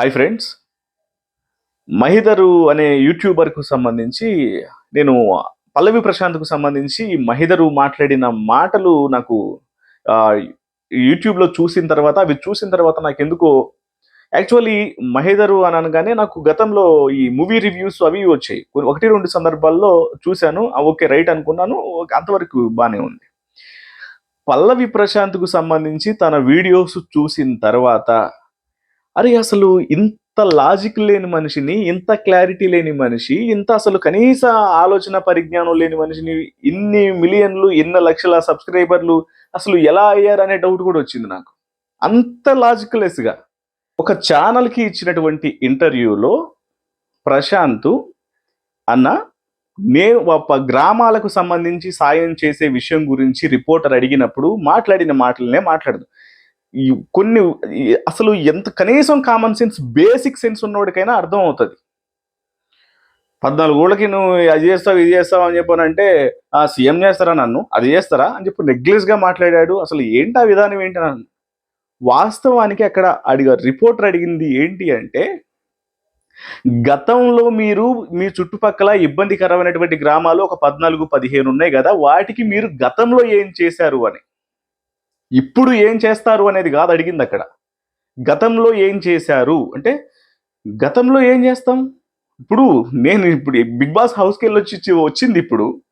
Hi friends మహిదరు అనే యూట్యూబర్కు సంబంధించి నేను పల్లవి ప్రశాంత్కు సంబంధించి మహిదరు మాట్లాడిన మాటలు నాకు యూట్యూబ్లో చూసిన తర్వాత అవి చూసిన తర్వాత నాకు ఎందుకో యాక్చువల్లీ మహేదరు అని అనగానే నాకు గతంలో ఈ మూవీ రివ్యూస్ అవి వచ్చాయి. ఒకటి రెండు సందర్భాల్లో చూశాను. ఓకే రైట్ అనుకున్నాను. అంతవరకు బాగానే ఉంది. పల్లవి ప్రశాంత్కు సంబంధించి తన వీడియోస్ చూసిన తర్వాత అరే అసలు ఇంత లాజిక్ లేని మనిషిని ఇంత క్లారిటీ లేని మనిషి ఇంత అసలు కనీస ఆలోచన పరిజ్ఞానం లేని మనిషిని ఇన్ని మిలియన్లు ఎన్ని లక్షల సబ్స్క్రైబర్లు అసలు ఎలా అయ్యారు అనే డౌట్ కూడా వచ్చింది నాకు. అంత లాజిక్లెస్గా ఒక ఛానల్కి ఇచ్చినటువంటి ఇంటర్వ్యూలో ప్రశాంత్ అన్న నేను ఒక గ్రామాలకు సంబంధించి సాయం చేసే విషయం గురించి రిపోర్టర్ అడిగినప్పుడు మాట్లాడిన మాటలనే మాట్లాడదు. కొన్ని అసలు ఎంత కనీసం కామన్ సెన్స్ బేసిక్ సెన్స్ ఉన్నోడికైనా అర్థం అవుతుంది పద్నాలుగు ఊళ్ళకి నువ్వు అది చేస్తావు ఇది చేస్తావు అని చెప్పానంటే ఆ సీఎం చేస్తారా నన్ను? అది చేస్తారా? అని చెప్పి నెగ్లెస్గా మాట్లాడాడు. అసలు ఏంటి ఆ విధానం ఏంటి అని వాస్తవానికి అక్కడ అడిగారు రిపోర్టర్ అడిగింది ఏంటి అంటే గతంలో మీరు మీ చుట్టుపక్కల ఇబ్బందికరమైనటువంటి గ్రామాలు ఒక పద్నాలుగు పదిహేను ఉన్నాయి కదా వాటికి మీరు గతంలో ఏం చేశారు? అని. ఇప్పుడు ఏం చేస్తారు అనేది కాదు అడిగింది అక్కడ. గతంలో ఏం చేశారు? అంటే గతంలో ఏం చేస్తాం? ఇప్పుడు నేను ఇప్పుడు బిగ్ బాస్ హౌస్కి వెళ్ళి వచ్చి వచ్చింది ఇప్పుడు.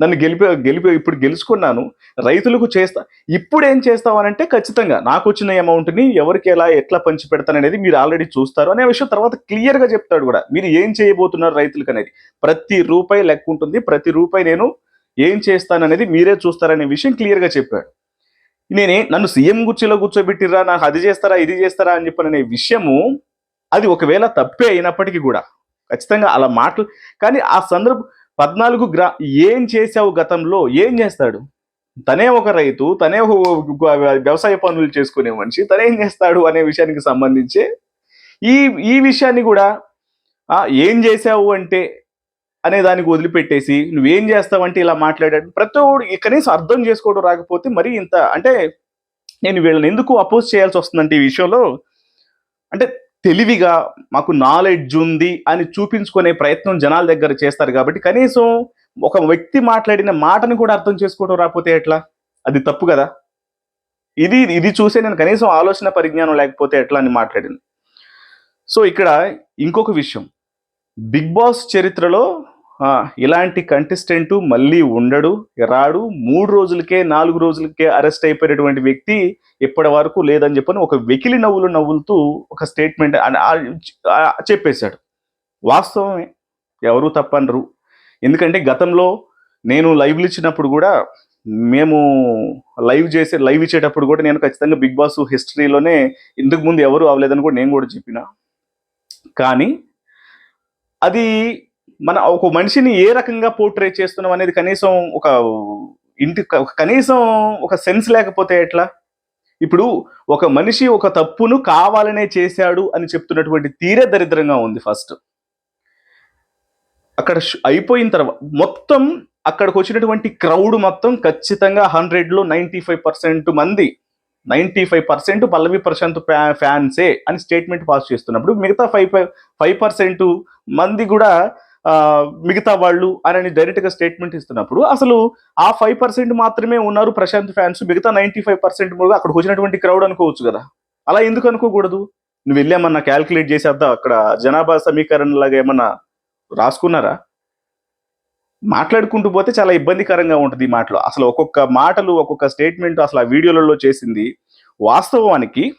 నన్ను గెలిపి గెలిపి ఇప్పుడు గెలుచుకున్నాను. రైతులకు చేస్తా. ఇప్పుడు ఏం చేస్తామనంటే ఖచ్చితంగా నాకు వచ్చిన అమౌంట్ని ఎవరికి ఎలా ఎట్లా పంచి పెడతాననేది మీరు ఆల్రెడీ చూస్తారు అనే విషయం తర్వాత క్లియర్గా చెప్తాడు కూడా. మీరు ఏం చేయబోతున్నారు రైతులకు అనేది? ప్రతి రూపాయి లెక్క ఉంటుంది. ప్రతి రూపాయి నేను ఏం చేస్తాననేది మీరే చూస్తారనే విషయం క్లియర్గా చెప్పాడు. నేనే నన్ను సీఎం కుర్చీలో కూర్చోబెట్టిరా నాకు అది చేస్తారా ఇది చేస్తారా అని చెప్పననే విషయము అది ఒకవేళ తప్పే అయినప్పటికీ కూడా ఖచ్చితంగా అలా మాటలు కానీ ఆ సందర్భం పద్నాలుగు గ్రా ఏం చేసావు గతంలో ఏం చేస్తాడు? తనే ఒక రైతు తనే ఒక వ్యవసాయ పనులు చేసుకునే మనిషి తనేం చేస్తాడు అనే విషయానికి సంబంధించి ఈ ఈ విషయాన్ని కూడా ఏం చేసావు అంటే అనే దానికి వదిలిపెట్టేసి నువ్వేం చేస్తావంటే ఇలా మాట్లాడాడు. ప్రతి ఒక్కడు కనీసం అర్థం చేసుకోవడం రాకపోతే మరి ఇంత అంటే నేను వీళ్ళని ఎందుకు అపోజ్ చేయాల్సి వస్తుందంటే ఈ విషయంలో అంటే తెలివిగా మాకు నాలెడ్జ్ ఉంది అని చూపించుకునే ప్రయత్నం జనాల దగ్గర చేస్తారు కాబట్టి కనీసం ఒక వ్యక్తి మాట్లాడిన మాటని కూడా అర్థం చేసుకోవడం రాకపోతే ఎట్లా? అది తప్పు కదా. ఇది ఇది చూసే నేను కనీసం ఆలోచన పరిజ్ఞానం లేకపోతే ఎట్లా అని మాట్లాడింది. సో ఇక్కడ ఇంకొక విషయం. బిగ్ బాస్ చరిత్రలో ఇలాంటి కంటెస్టెంట్ మళ్ళీ ఉండడు రాడు. మూడు రోజులకే నాలుగు రోజులకే అరెస్ట్ అయిపోయినటువంటి వ్యక్తి ఇప్పటి వరకు లేదని చెప్పని ఒక వెకిలి నవ్వులు నవ్వులుతూ ఒక స్టేట్మెంట్ చెప్పేశాడు. వాస్తవమే ఎవరు తప్పనరు. ఎందుకంటే గతంలో నేను లైవ్లు ఇచ్చినప్పుడు కూడా మేము లైవ్ చేసే లైవ్ ఇచ్చేటప్పుడు కూడా నేను ఖచ్చితంగా బిగ్ బాస్ హిస్టరీలోనే ఇంతకు ముందు ఎవరు అవ్వలేదని కూడా నేను కూడా చెప్పిన. కానీ అది మన ఒక మనిషిని ఏ రకంగా పోర్ట్రేట్ చేస్తున్నాం అనేది కనీసం ఒక ఇంటి ఒక కనీసం ఒక సెన్స్ లేకపోతే ఎట్లా? ఇప్పుడు ఒక మనిషి ఒక తప్పును కావాలనే చేశాడు అని చెప్తున్నటువంటి తీరే దరిద్రంగా ఉంది ఫస్ట్. అక్కడ అయిపోయిన తర్వాత మొత్తం అక్కడికి వచ్చినటువంటి క్రౌడ్ మొత్తం ఖచ్చితంగా హండ్రెడ్లో నైంటీ ఫైవ్ పర్సెంట్ మంది ninety five percent Pallavi Prashanth ఫ్యాన్సే అని స్టేట్మెంట్ పాస్ చేస్తున్నప్పుడు మిగతా ఫైవ్ ఫైవ్ పర్సెంట్ మంది కూడా మిగతా వాళ్ళు అని డైరెక్ట్గా స్టేట్మెంట్ ఇస్తున్నప్పుడు అసలు ఆ ఫైవ్ పర్సెంట్ మాత్రమే ఉన్నారు ప్రశాంత్ ఫ్యాన్స్ మిగతా నైంటీ ఫైవ్ పర్సెంట్ అక్కడికి వచ్చినటువంటి క్రౌడ్ అనుకోవచ్చు కదా. అలా ఎందుకు అనుకోకూడదు? నువ్వు వెళ్ళామన్నా క్యాల్కులేట్ చేసేద్దా? అక్కడ జనాభా సమీకరణ లాగా ఏమన్నా రాసుకున్నారా? మాట్లాడుకుంటూ పోతే చాలా ఇబ్బందికరంగా ఉంటుంది ఈ మాటలు. అసలు ఒక్కొక్క మాటలు ఒక్కొక్క స్టేట్మెంట్ అసలు ఆ వీడియోలలో చేసింది వాస్తవానికి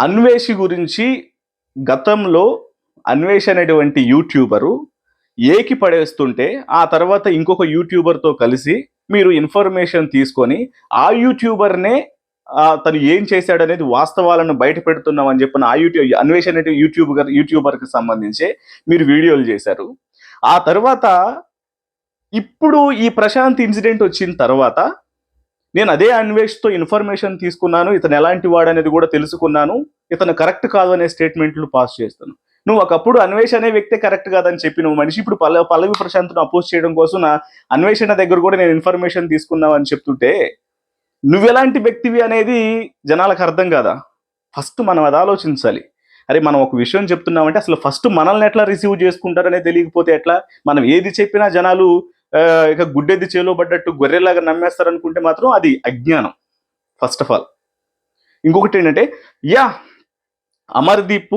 అన్వేషి గురించి గతంలో అన్వేష్ అనేటువంటి యూట్యూబరు ఏకి పడేస్తుంటే ఆ తర్వాత ఇంకొక యూట్యూబర్తో కలిసి మీరు ఇన్ఫర్మేషన్ తీసుకొని ఆ యూట్యూబర్నే తను ఏం చేశాడు అనేది వాస్తవాలను బయట పెడుతున్నాం అని చెప్పిన ఆ యూట్యూబ్ అన్వేష్ అనే యూట్యూబర్ యూట్యూబర్కి సంబంధించి మీరు వీడియోలు చేశారు. ఆ తర్వాత ఇప్పుడు ఈ ప్రశాంత్ ఇన్సిడెంట్ వచ్చిన తర్వాత నేను అదే అన్వేష్తో ఇన్ఫర్మేషన్ తీసుకున్నాను ఇతను ఎలాంటి వాడు అనేది కూడా తెలుసుకున్నాను ఇతను కరెక్ట్ కాదు అనే స్టేట్మెంట్లు పాస్ చేస్తాను. నువ్వు ఒకప్పుడు అన్వేష్ అనే వ్యక్తే కరెక్ట్ కాదని చెప్పి నువ్వు మనిషి ఇప్పుడు పల్ల పల్లవి ప్రశాంత్ను అపోజ్ చేయడం కోసం నా అన్వేషణ దగ్గర కూడా నేను ఇన్ఫర్మేషన్ తీసుకున్నావు అని చెప్తుంటే నువ్వెలాంటి వ్యక్తివి అనేది జనాలకు అర్థం కాదా? ఫస్ట్ మనం అది ఆలోచించాలి. అరే మనం ఒక విషయం చెప్తున్నామంటే అసలు ఫస్ట్ మనల్ని ఎట్లా రిసీవ్ చేసుకుంటారనే తెలియకపోతే ఎట్లా? మనం ఏది చెప్పినా జనాలు ఇక గుడ్డెది చేలో పడ్డట్టు గొర్రెలాగా నమ్మేస్తారు అనుకుంటే మాత్రం అది అజ్ఞానం. ఫస్ట్ ఆఫ్ ఆల్ ఇంకొకటి ఏంటంటే యా అమర్దీప్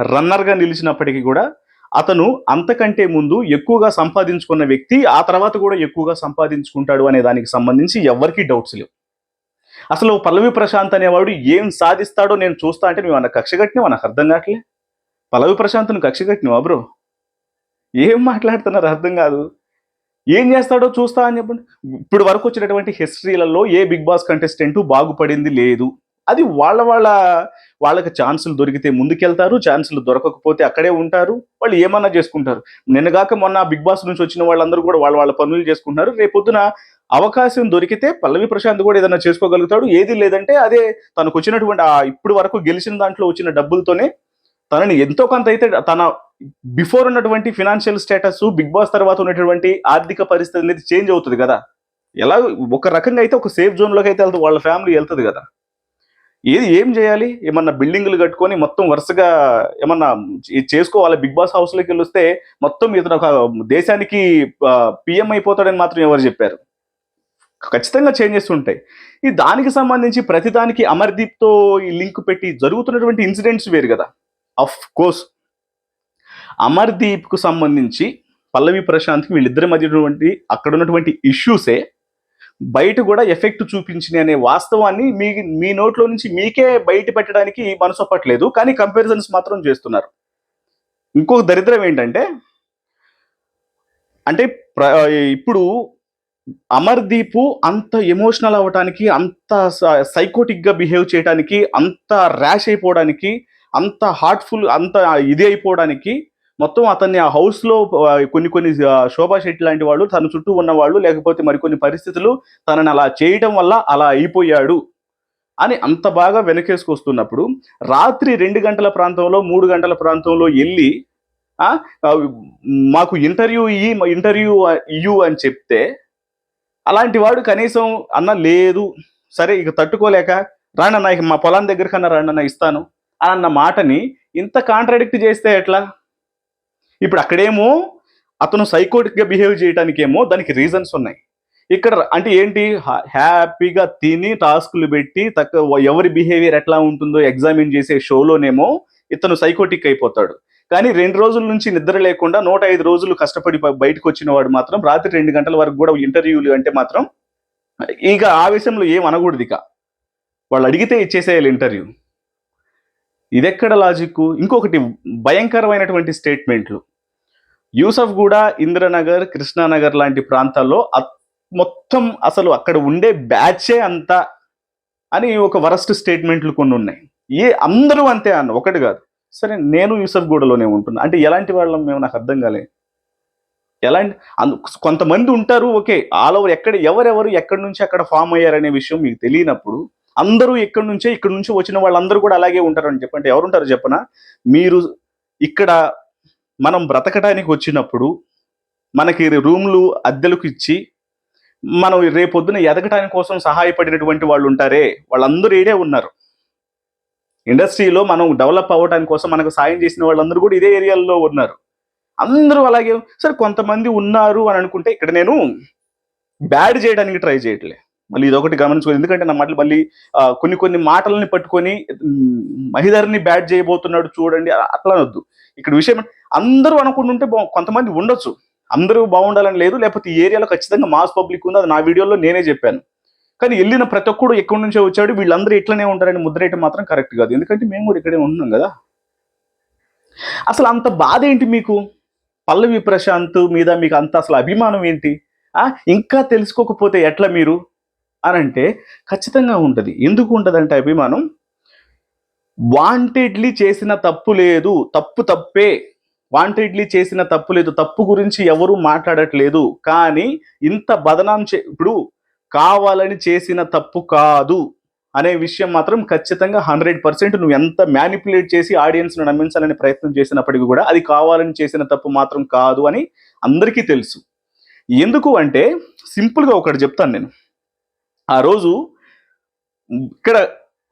రన్నర్గా నిలిచినప్పటికీ కూడా అతను అంతకంటే ముందు ఎక్కువగా సంపాదించుకున్న వ్యక్తి ఆ తర్వాత కూడా ఎక్కువగా సంపాదించుకుంటాడు అనే దానికి సంబంధించి ఎవరికీ డౌట్స్ లేవు. అసలు పల్లవి ప్రశాంత్ అనేవాడు ఏం సాధిస్తాడో నేను చూస్తా అంటే మేము అన్న కక్ష కట్టినవా నాకు అర్థం కావట్లే. పల్లవి ప్రశాంత్ను కక్ష కట్టినవా బ్రో? ఏం మాట్లాడుతున్నారు? అర్థం కాదు. ఏం చేస్తాడో చూస్తా అని చెప్పండి. ఇప్పుడు వరకు వచ్చినటువంటి హిస్టరీలలో ఏ బిగ్ బాస్ కంటెస్టెంట్ బాగుపడింది లేదు. అది వాళ్ళ వాళ్ళ వాళ్ళకి ఛాన్సులు దొరికితే ముందుకెళ్తారు ఛాన్సులు దొరకకపోతే అక్కడే ఉంటారు వాళ్ళు ఏమన్నా చేసుకుంటారు. నిన్నగాక మొన్న బిగ్ బాస్ నుంచి వచ్చిన వాళ్ళందరూ కూడా వాళ్ళ వాళ్ళ పనులు చేసుకుంటున్నారు. రేపొద్దున అవకాశం దొరికితే పల్లవి ప్రశాంత్ కూడా ఏదైనా చేసుకోగలుగుతాడు. ఏది లేదంటే అదే తనకు వచ్చినటువంటి ఆ ఇప్పుడు వరకు గెలిచిన దాంట్లో వచ్చిన డబ్బులతోనే తనని ఎంతో కొంత అయితే తన బిఫోర్ ఉన్నటువంటి ఫినాన్షియల్ స్టేటస్ బిగ్ బాస్ తర్వాత ఉన్నటువంటి ఆర్థిక పరిస్థితి అనేది చేంజ్ అవుతుంది కదా. ఎలా ఒక రకంగా అయితే ఒక సేఫ్ జోన్లోకి అయితే వెళ్తుంది వాళ్ళ ఫ్యామిలీ వెళ్తుంది కదా. ఏది ఏం చేయాలి? ఏమన్నా బిల్డింగ్లు కట్టుకొని మొత్తం వరుసగా ఏమన్నా చేసుకోవాలి? బిగ్ బాస్ హౌస్లోకి వెళ్ళి వస్తే మొత్తం ఇతను ఒక దేశానికి పిఎం అయిపోతాడని మాత్రం ఎవరు చెప్పారు? ఖచ్చితంగా చేంజెస్ ఉంటాయి. ఈ దానికి సంబంధించి ప్రతిదానికి అమర్దీప్తో ఈ లింక్ పెట్టి జరుగుతున్నటువంటి ఇన్సిడెంట్స్ వేరు కదా. అఫ్ కోర్స్ అమర్దీప్కు సంబంధించి పల్లవి ప్రశాంత్కి వీళ్ళిద్దరి మధ్య ఉన్నటువంటి అక్కడ ఉన్నటువంటి ఇష్యూసే బయట కూడా ఎఫెక్ట్ చూపించింది అనే వాస్తవాన్ని మీ మీ నోట్లో నుంచి మీకే బయట పెట్టడానికి మనసు ఒప్పట్లేదు కానీ కంపారిజన్స్ మాత్రం చేస్తున్నారు. ఇంకొక దరిద్రం ఏంటంటే అంటే ప్ర- ఇప్పుడు అమర్దీప్ అంత ఎమోషనల్ అవ్వటానికి అంత సైకోటిక్గా బిహేవ్ చేయడానికి అంత ర్యాష్ అయిపోవడానికి అంత హార్ట్ఫుల్ అంత ఇది అయిపోవడానికి మొత్తం అతన్ని ఆ హౌస్లో కొన్ని కొన్ని శోభా శెట్టి లాంటి వాళ్ళు తన చుట్టూ ఉన్న వాళ్ళు లేకపోతే మరికొన్ని పరిస్థితులు తనని అలా చేయటం వల్ల అలా అయిపోయాడు అని అంత బాగా వెనకేసుకొస్తున్నప్పుడు రాత్రి రెండు గంటల ప్రాంతంలో మూడు గంటల ప్రాంతంలో వెళ్ళి మాకు ఇంటర్వ్యూ ఇయ్యి ఇంటర్వ్యూ ఇయ్యు అని చెప్తే అలాంటి వాడు కనీసం అన్న లేదు సరే ఇక తట్టుకోలేక రానన్న ఇక మా పొలం దగ్గర కన్నా రానన్న ఇస్తాను అని అన్న మాటని ఇంత కాంట్రాడిక్ట్ చేస్తే ఎట్లా? ఇప్పుడు అక్కడేమో అతను సైకోటిక్గా బిహేవ్ చేయడానికేమో దానికి రీజన్స్ ఉన్నాయి. ఇక్కడ అంటే ఏంటి? హ్యాపీగా తిని టాస్కులు పెట్టి తక్కువ ఎవరి బిహేవియర్ ఎట్లా ఉంటుందో ఎగ్జామిన్ చేసే షోలోనేమో ఇతను సైకోటిక్ అయిపోతాడు. కానీ రెండు రోజుల నుంచి నిద్ర లేకుండా నూట ఐదు రోజులు కష్టపడి బయటకు వచ్చిన వాడు మాత్రం రాత్రి రెండు గంటల వరకు కూడా ఇంటర్వ్యూలు అంటే మాత్రం ఇక ఆవేశంలో ఏం అనకూడదు ఇక. వాళ్ళు అడిగితే ఇచ్చేసేయాలి ఇంటర్వ్యూ ఇదెక్కడ లాజిక్ ఇంకొకటి భయంకరమైనటువంటి స్టేట్మెంట్లు. యూసఫ్ కూడా ఇంద్రనగర్ కృష్ణానగర్ లాంటి ప్రాంతాల్లో మొత్తం అసలు అక్కడ ఉండే బ్యాచే అంతా అని ఒక వరస్ట్ స్టేట్మెంట్లు కొన్ని ఉన్నాయి. ఏ అందరూ అంతే అన్న ఒకటి కాదు. సరే నేను యూసఫ్ గూడలోనే ఉంటున్నా. అంటే ఎలాంటి వాళ్ళం మేము? నాకు అర్థం కాలే. ఎలాంటి అందు- కొంతమంది ఉంటారు ఓకే ఆల్ ఓవర్ ఎక్కడ ఎవరెవరు ఎక్కడి నుంచి అక్కడ ఫామ్ అయ్యారనే విషయం మీకు తెలియనప్పుడు అందరూ ఎక్కడి నుంచే ఇక్కడ నుంచి వచ్చిన వాళ్ళందరూ కూడా అలాగే ఉంటారని చెప్పంటే ఎవరుంటారు చెప్పన? మీరు ఇక్కడ మనం బ్రతకడానికి వచ్చినప్పుడు మనకి రూమ్లు అద్దెలకు ఇచ్చి మనం రేపొద్దున ఎదగటానికి కోసం సహాయపడినటువంటి వాళ్ళు ఉంటారే వాళ్ళందరూ ఏడే ఉన్నారు. ఇండస్ట్రీలో మనం డెవలప్ అవ్వడానికి కోసం మనకు సాయం చేసిన వాళ్ళందరూ కూడా ఇదే ఏరియాలో ఉన్నారు. అందరూ అలాగే సరే కొంతమంది ఉన్నారు అని అనుకుంటే ఇక్కడ నేను బ్యాడ్ చేయడానికి ట్రై చేయట్లే. మళ్ళీ ఇదొకటి గమనించుకోవాలి ఎందుకంటే నా మాటలు మళ్ళీ కొన్ని కొన్ని మాటలని పట్టుకొని మ్, మహిధర్ని చేయబోతున్నాడు చూడండి అట్లా వద్దు ఇక్కడ విషయం అందరూ అనుకుంటుంటే కొంతమంది ఉండొచ్చు. అందరూ బాగుండాలని లేదు లేకపోతే ఈ ఏరియాలో ఖచ్చితంగా మాస్ పబ్లిక్ ఉంది అది నా వీడియోలో నేనే చెప్పాను. కానీ వెళ్ళిన ప్రతి ఒక్కడు ఎక్కడి నుంచో వచ్చాడు వీళ్ళందరూ ఇట్లనే ఉంటారని ముద్రేయటం మాత్రం కరెక్ట్ కాదు. ఎందుకంటే మేము కూడా ఇక్కడే ఉంటున్నాం కదా. అసలు అంత బాధ ఏంటి మీకు? పల్లవి ప్రశాంత్ మీద మీకు అంత అసలు అభిమానం ఏంటి? ఆ ఇంకా తెలుసుకోకపోతే ఎట్లా మీరు? అని అంటే ఖచ్చితంగా ఉంటుంది. ఎందుకు ఉంటుందంటే అభిమానం వాంటెడ్లీ చేసిన తప్పు లేదు తప్పు తప్పే. వాంటెడ్లీ చేసిన తప్పు లేదు తప్పు గురించి ఎవరు మాట్లాడట్లేదు. కానీ ఇంత బదనాం చే ఇప్పుడు కావాలని చేసిన తప్పు కాదు అనే విషయం మాత్రం ఖచ్చితంగా హండ్రెడ్ పర్సెంట్ నువ్వు ఎంత మ్యానిపులేట్ చేసి ఆడియన్స్ను నమ్మించాలని ప్రయత్నం చేసినప్పటికీ కూడా అది కావాలని చేసిన తప్పు మాత్రం కాదు అని అందరికీ తెలుసు. ఎందుకు అంటే సింపుల్గా ఒకటి చెప్తాను నేను. ఆ రోజు ఇక్కడ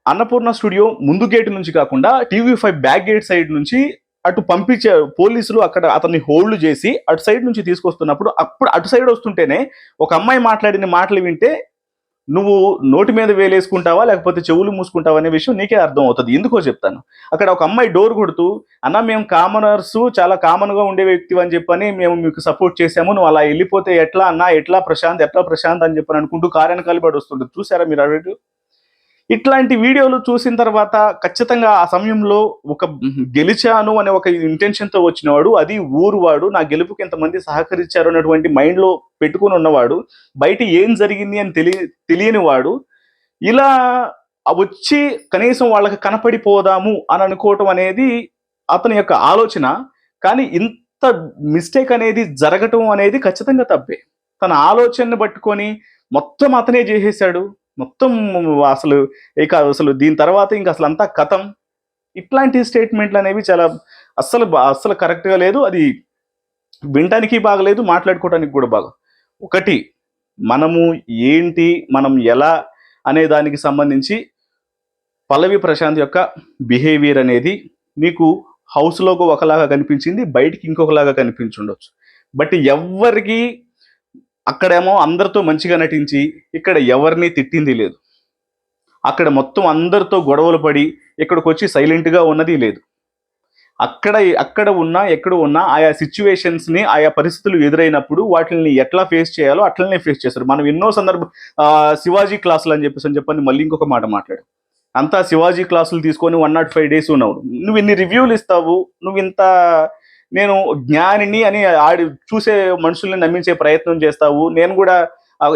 అన్నపూర్ణ స్టూడియో ముందు గేట్ నుంచి కాకుండా TV five back gate side నుంచి అటు పంపించే పోలీసులు అక్కడ అతన్ని హోల్డ్ చేసి అటు సైడ్ నుంచి తీసుకొస్తున్నప్పుడు అప్పుడు అటు సైడ్ వస్తుంటేనే ఒక అమ్మాయి మాట్లాడిన మాటలు వింటే నువ్వు నోటి మీద వేలేసుకుంటావా లేకపోతే చెవులు మూసుకుంటావా అనే విషయం నీకే అర్థం అవుతుంది ఎందుకో చెప్తాను. అక్కడ ఒక అమ్మాయి డోర్ కొడుతూ అన్న మేము కామనర్స్ చాలా కామన్గా ఉండే వ్యక్తి అని చెప్పని మేము మీకు సపోర్ట్ చేసాము నువ్వు అలా వెళ్ళిపోతే ఎట్లా అన్న ఎట్లా ప్రశాంత్ ఎట్లా ప్రశాంత్ అని చెప్పని అనుకుంటూ కారణం పడి వస్తుంటుంది చూసారా మీరు అడిగి ఇట్లాంటి వీడియోలు చూసిన తర్వాత ఖచ్చితంగా ఆ సమయంలో ఒక గెలిచాను అనే ఒక ఇంటెన్షన్తో వచ్చినవాడు అది ఊరు వాడు నా గెలుపుకి ఎంతమంది సహకరించారు అన్నటువంటి మైండ్లో పెట్టుకుని ఉన్నవాడు బయట ఏం జరిగింది అని తెలియ తెలియని వాడు ఇలా వచ్చి కనీసం వాళ్ళకి కనపడిపోదాము అని అనుకోవటం అనేది అతని యొక్క ఆలోచన. కానీ ఇంత మిస్టేక్ అనేది జరగటం అనేది ఖచ్చితంగా తప్పే. తన ఆలోచనని పట్టుకొని మొత్తం అతనే చేసేసాడు. మొత్తం అసలు ఇక అసలు దీని తర్వాత ఇంకా అసలు అంతా కథం. ఇట్లాంటి స్టేట్మెంట్లు అనేవి చాలా అస్సలు బా- అస్సలు కరెక్ట్గా లేదు. అది వినటానికి బాగలేదు మాట్లాడుకోవడానికి కూడా బాగా ఒకటి మనము ఏంటి మనం ఎలా అనే దానికి సంబంధించి పల్లవి ప్రశాంత్ యొక్క బిహేవియర్ అనేది మీకు హౌస్లోకి ఒకలాగా కనిపించింది బయటికి ఇంకొకలాగా కనిపించుండొచ్చు. బట్ ఎవరికి అక్కడేమో అందరితో మంచిగా నటించి ఇక్కడ ఎవరిని తిట్టింది లేదు. అక్కడ మొత్తం అందరితో గొడవలు పడి ఇక్కడికి వచ్చి సైలెంట్గా ఉన్నది లేదు. అక్కడ అక్కడ ఉన్నా ఎక్కడ ఉన్నా ఆయా సిచ్యువేషన్స్ని ఆయా పరిస్థితులు ఎదురైనప్పుడు వాటిని ఎట్లా ఫేస్ చేయాలో అట్లనే ఫేస్ చేస్తారు. మనం ఎన్నో సందర్భ శివాజీ క్లాసులు అని చెప్పేసి అని చెప్పని మళ్ళీ ఇంకొక మాట మాట్లాడు. అంతా శివాజీ క్లాసులు తీసుకొని వన్ నాట్ ఫైవ్ డేస్ ఉన్నావు. నువ్వు ఇన్ని రివ్యూలు ఇస్తావు. నువ్వు ఇంత నేను జ్ఞానిని అని ఆడి చూసే మనుషుల్ని నమ్మించే ప్రయత్నం చేస్తావు. నేను కూడా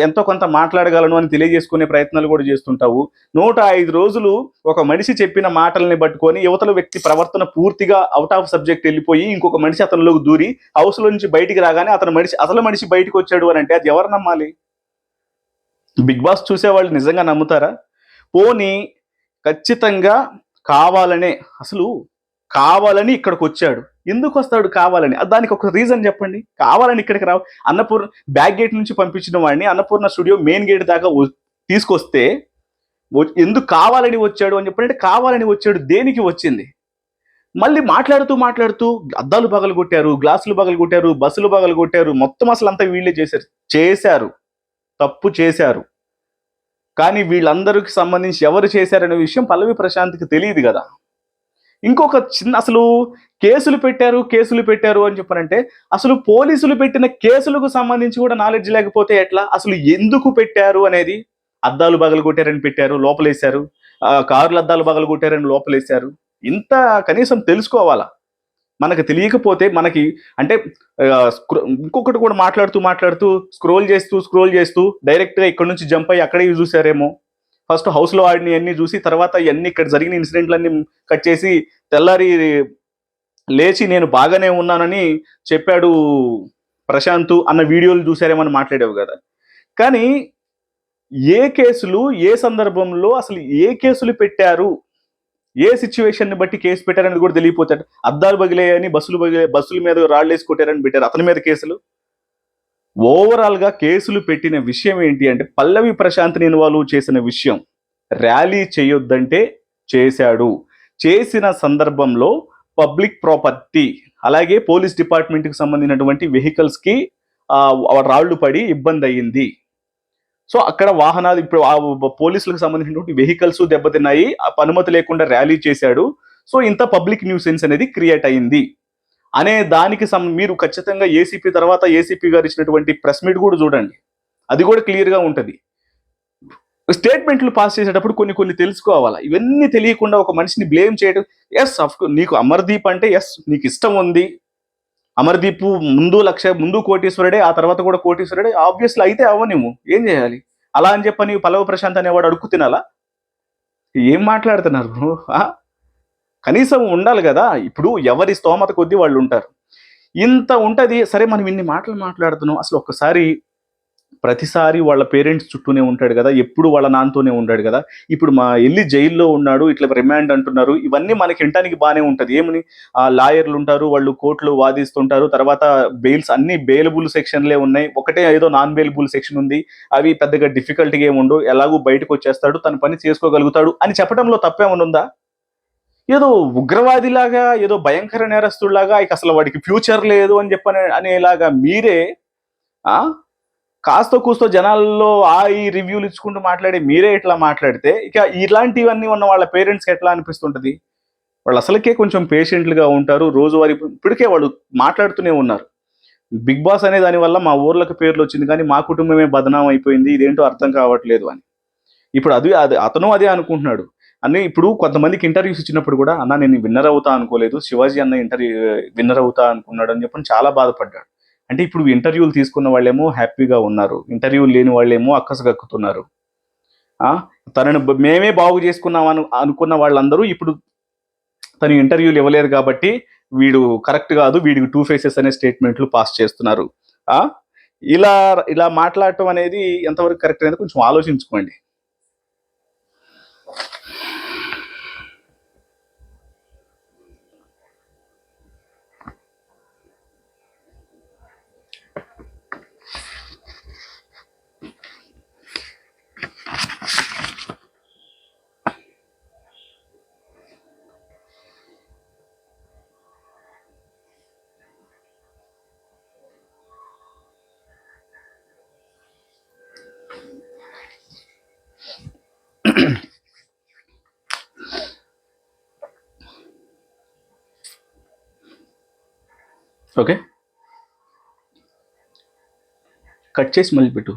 ఎంతో కొంత మాట్లాడగలను అని తెలియజేసుకునే ప్రయత్నాలు కూడా చేస్తుంటావు. నూట ఐదు రోజులు ఒక మనిషి చెప్పిన మాటల్ని పట్టుకొని యువతల వ్యక్తి ప్రవర్తన పూర్తిగా అవుట్ ఆఫ్ సబ్జెక్ట్ వెళ్ళిపోయి ఇంకొక మనిషి అతనిలోకి దూరి హౌస్లో నుంచి బయటికి రాగానే అతను మనిషి అసలు మనిషి బయటకు వచ్చాడు అని అంటే అది ఎవరు నమ్మాలి? బిగ్ బాస్ చూసేవాళ్ళు నిజంగా నమ్ముతారా? పోనీ ఖచ్చితంగా కావాలనే అసలు కావాలని ఇక్కడికి వచ్చాడు. ఎందుకు వస్తాడు కావాలని దానికి ఒక రీజన్ చెప్పండి. కావాలని ఇక్కడికి రావు. అన్నపూర్ణ బ్యాక్ గేట్ నుంచి పంపించిన వాడిని అన్నపూర్ణ స్టూడియో మెయిన్ గేట్ దాకా తీసుకొస్తే ఎందుకు కావాలని వచ్చాడు అని చెప్పండి. కావాలని వచ్చాడు దేనికి వచ్చింది? మళ్ళీ మాట్లాడుతూ మాట్లాడుతూ అద్దాలు పగలు కొట్టారు గ్లాసులు పగలు కొట్టారు బస్సులు పగలు కొట్టారు మొత్తం అసలు అంతా వీళ్ళే చేశారు. చేశారు. తప్పు చేశారు. కానీ వీళ్ళందరికి సంబంధించి ఎవరు చేశారనే విషయం పల్లవి ప్రశాంత్కి తెలియదు కదా. ఇంకొక చిన్న అసలు కేసులు పెట్టారు కేసులు పెట్టారు అని చెప్పారంటే అసలు పోలీసులు పెట్టిన కేసులకు సంబంధించి కూడా నాలెడ్జ్ లేకపోతే ఎట్లా? అసలు ఎందుకు పెట్టారు అనేది అద్దాలు బగలు కొట్టారని పెట్టారు లోపలేశారు. ఆ, కార్లు అద్దాలు బగలు కొట్టారని లోపలేశారు. ఇంత కనీసం తెలుసుకోవాలా? మనకు తెలియకపోతే మనకి అంటే ఇంకొకటి కూడా మాట్లాడుతూ మాట్లాడుతూ స్క్రోల్ చేస్తూ స్క్రోల్ చేస్తూ డైరెక్ట్గా ఇక్కడ నుంచి జంప్ అయ్యి అక్కడే చూసారేమో ఫస్ట్ హౌస్లో ఆడిని అన్ని చూసి తర్వాత ఇవన్నీ ఇక్కడ జరిగిన ఇన్సిడెంట్లన్నీ కట్ చేసి తెల్లారి లేచి నేను బాగానే ఉన్నానని చెప్పాడు ప్రశాంత్ అన్న వీడియోలు చూసారేమని మాట్లాడావు కదా. కానీ ఏ కేసులు ఏ సందర్భంలో అసలు ఏ కేసులు పెట్టారు? ఏ సిచ్యువేషన్ని బట్టి కేసు పెట్టారని కూడా తెలియపోతాడు అద్దాలు బగిలేయని బస్సులు బగిలే బస్సుల మీద రాళ్ళు వేసి కొట్టారని పెట్టారు. అతని మీద కేసులు? ఓవరాల్గా కేసులు పెట్టిన విషయం ఏంటి అంటే పల్లవి ప్రశాంత్ని ఇన్వాల్వ్ చేసిన విషయం ర్యాలీ చేయొద్దంటే చేశాడు. చేసిన సందర్భంలో పబ్లిక్ ప్రాపర్టీ అలాగే పోలీస్ డిపార్ట్మెంట్కి సంబంధించినటువంటి వెహికల్స్కి రాళ్ళు రాళ్ళు పడి ఇబ్బంది అయ్యింది. సో అక్కడ వాహనాలు ఇప్పుడు ఆ పోలీసులకు సంబంధించినటువంటి వెహికల్స్ దెబ్బతిన్నాయి అనుమతి లేకుండా ర్యాలీ చేశాడు. సో ఇంత పబ్లిక్ న్యూసెన్స్ అనేది క్రియేట్ అయింది అనే దానికి సం మీరు ఖచ్చితంగా ఏసీపీ తర్వాత ఏసీపీ గారు ఇచ్చినటువంటి ప్రెస్ మీట్ కూడా చూడండి. అది కూడా క్లియర్గా ఉంటుంది. స్టేట్మెంట్లు పాస్ చేసేటప్పుడు కొన్ని కొన్ని తెలుసుకోవాలా? ఇవన్నీ తెలియకుండా ఒక మనిషిని బ్లేమ్ చేయడం ఎస్ అఫ్ నీకు అమర్దీప్ అంటే ఎస్ నీకు ఇష్టం ఉంది. అమర్దీప్ ముందు లక్ష ముందు కోటీశ్వరుడే ఆ తర్వాత కూడా కోటీశ్వరుడే ఆబ్వియస్లీ అయితే అవ్వనివ్వు. ఏం చేయాలి? అలా అని చెప్పని పల్లవ ప్రశాంత్ అనేవాడు అడుక్కు తినాలా? ఏం మాట్లాడుతున్నారు బ్రో? కనీసం ఉండాలి కదా. ఇప్పుడు ఎవరి స్తోమత కొద్దీ వాళ్ళు ఉంటారు. ఇంత ఉంటది. సరే మనం ఇన్ని మాటలు మాట్లాడుతున్నాం. అసలు ఒక్కసారి ప్రతిసారి వాళ్ళ పేరెంట్స్ చుట్టూనే ఉంటాడు కదా. ఎప్పుడు వాళ్ళ నాన్నతోనే ఉంటాడు కదా. ఇప్పుడు మా వెళ్ళి జైల్లో ఉన్నాడు. ఇట్లా రిమాండ్ అంటున్నారు. ఇవన్నీ మనకి వినటానికి బాగానే ఉంటుంది. ఏమని? ఆ లాయర్లు ఉంటారు. వాళ్ళు కోర్టులు వాదిస్తుంటారు. తర్వాత బెయిల్స్ అన్ని బెయిలబుల్ సెక్షన్లే ఉన్నాయి. ఒకటే ఏదో నాన్ బెయిలబుల్ సెక్షన్ ఉంది. అవి పెద్దగా డిఫికల్ట్గా ఏముండవు ఎలాగూ బయటకు వచ్చేస్తాడు. తన పని చేసుకోగలుగుతాడు అని చెప్పడంలో తప్పేమనుందా? ఏదో ఉగ్రవాదిలాగా ఏదో భయంకర నేరస్తుడిలాగా ఇక అసలు వాడికి ఫ్యూచర్ లేదు అని చెప్పని అనేలాగా మీరే ఆ? కాస్త కూస్తో జనాల్లో ఆ ఈ రివ్యూలు ఇచ్చుకుంటూ మాట్లాడి మీరే ఇట్లా మాట్లాడితే ఇక ఇలాంటివన్నీ ఉన్న వాళ్ళ పేరెంట్స్కి ఎట్లా అనిపిస్తుంటది? వాళ్ళు అసలుకే కొంచెం పేషెంట్లుగా ఉంటారు రోజువారీ ఇప్పటికే వాళ్ళు మాట్లాడుతూనే ఉన్నారు. బిగ్ బాస్ అనే దానివల్ల మా ఊర్లకు పేర్లు వచ్చింది కానీ మా కుటుంబమే బదనాం అయిపోయింది ఇదేంటో అర్థం కావట్లేదు అని. ఇప్పుడు అది అది అతను అదే అనుకుంటున్నాడు. అన్నీ ఇప్పుడు కొంతమందికి ఇంటర్వ్యూస్ ఇచ్చినప్పుడు కూడా అన్న నేను విన్నర్ అవుతా అనుకోలేదు. శివాజీ అన్న ఇంటర్వ్యూ విన్నర్ అవుతా అనుకున్నాడు అని చెప్పని చాలా బాధపడ్డాడు. అంటే ఇప్పుడు ఇంటర్వ్యూలు తీసుకున్న వాళ్ళేమో హ్యాపీగా ఉన్నారు. ఇంటర్వ్యూలు లేని వాళ్ళేమో అక్కసగక్కుతున్నారు. తనను మేమే బాగు చేసుకున్నాం అను అనుకున్న వాళ్ళందరూ ఇప్పుడు తను ఇంటర్వ్యూలు ఇవ్వలేదు కాబట్టి వీడు కరెక్ట్ కాదు వీడికి టూ ఫేసెస్ అనే స్టేట్మెంట్లు పాస్ చేస్తున్నారు. ఇలా ఇలా మాట్లాడటం అనేది ఎంతవరకు కరెక్ట్ అనేది కొంచెం ఆలోచించుకోండి. ఓకే. కట్ చేసి మళ్ళీ పెట్టు.